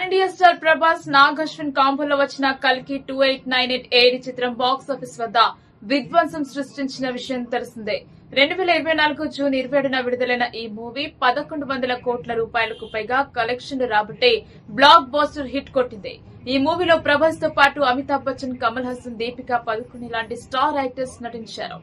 Pan star Prabhas Nag Ashwin కాంబోలో వచ్చిన కల్కి two eight nine eight AD చిత్రం బాక్స్ ఆఫీస్ వద్ద విధ్వంసం సృష్టించిన విషయం తెలిసిందే. రెండు వేల ఇరవై నాలుగు జూన్ ఇరవై ఏడున విడుదలైన ఈ మూవీ పదకొండు వందల కోట్ల రూపాయలకు పైగా కలెక్షన్ రాబట్టే బ్లాక్ బాస్టర్ హిట్ కొట్టింది. ఈ మూవీలో ప్రభాస్తో పాటు అమితాబ్ బచ్చన్ కమల్ హాసన్ దీపికా పదుకుని లాంటి స్టార్ యాక్టర్స్ నటించారు.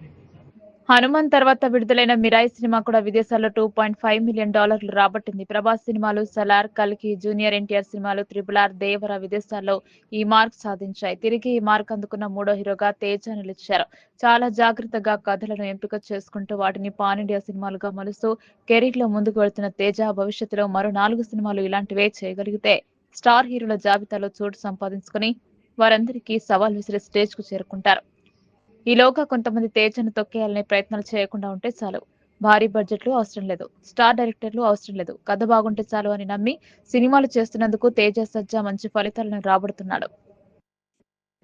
హనుమాన్ తర్వాత విడుదలైన మిరాయి సినిమా కూడా విదేశాల్లో టూ పాయింట్ ఫైవ్ మిలియన్ డాలర్లు రాబట్టింది. ప్రభాస్ సినిమాలు సలార్ కల్కి జూనియర్ ఎన్టీఆర్ సినిమాలు త్రిపుల్ ఆర్ దేవర విదేశాల్లో ఈ మార్క్ సాధించాయి. తిరిగి ఈ మార్క్ అందుకున్న మూడో హీరోగా తేజ నిలిచారు. చాలా జాగ్రత్తగా కథలను ఎంపిక చేసుకుంటూ వాటిని పాన్ ఇండియా సినిమాలుగా మలుస్తూ కెరీర్లో ముందుకు వెళ్తున్న తేజ భవిష్యత్తులో మరో నాలుగు సినిమాలు ఇలాంటివే చేయగలిగితే స్టార్ హీరోల జాబితాలో చోటు సంపాదించుకుని వారందరికీ సవాల్ విసిరే స్టేజ్కు చేరుకుంటారు. ఈలోగా కొంతమంది తేజను తొక్కేయాలనే ప్రయత్నాలు చేయకుండా ఉంటే చాలు. భారీ బడ్జెట్లు అవసరం లేదు. స్టార్ డైరెక్టర్లు అవసరం లేదు. కథ బాగుంటే చాలు అని నమ్మి సినిమాలు చేస్తున్నందుకు తేజ సజ్జా మంచి ఫలితాలను రాబడుతున్నాడు.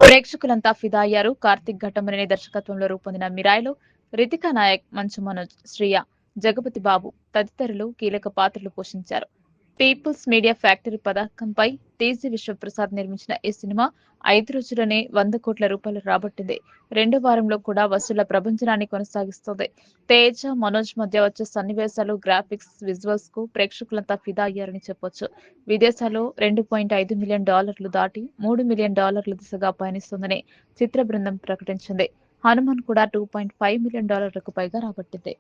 ప్రేక్షకులంతా ఫిదా అయ్యారు. కార్తిక్ ఘట్టమనేని దర్శకత్వంలో రూపొందిన మిరాయిలో రితికా నాయక్ మంచు మనోజ్ శ్రియ జగపతి బాబు తదితరులు కీలక పాత్రలు పోషించారు. పీపుల్స్ మీడియా ఫ్యాక్టరీ పథకంపై టీజీ విశ్వప్రసాద్ నిర్మించిన ఈ సినిమా ఐదు రోజుల్లోనే వంద కోట్ల రూపాయలు రాబట్టింది. రెండో వారంలో కూడా వసూళ్ళ ప్రపంచనాన్ని కొనసాగిస్తోంది. తేజ మనోజ్ మధ్య వచ్చే సన్నివేశాలు గ్రాఫిక్స్ విజువల్స్కు ప్రేక్షకులంతా ఫిదా అయ్యారని చెప్పొచ్చు. విదేశాల్లో రెండు పాయింట్ ఐదు మిలియన్ డాలర్లు దాటి మూడు మిలియన్ డాలర్ల దిశగా పయనిస్తుందని చిత్ర బృందం ప్రకటించింది. హనుమాన్ కూడా టూ పాయింట్ ఫైవ్ మిలియన్ డాలర్లకు పైగా రాబట్టింది.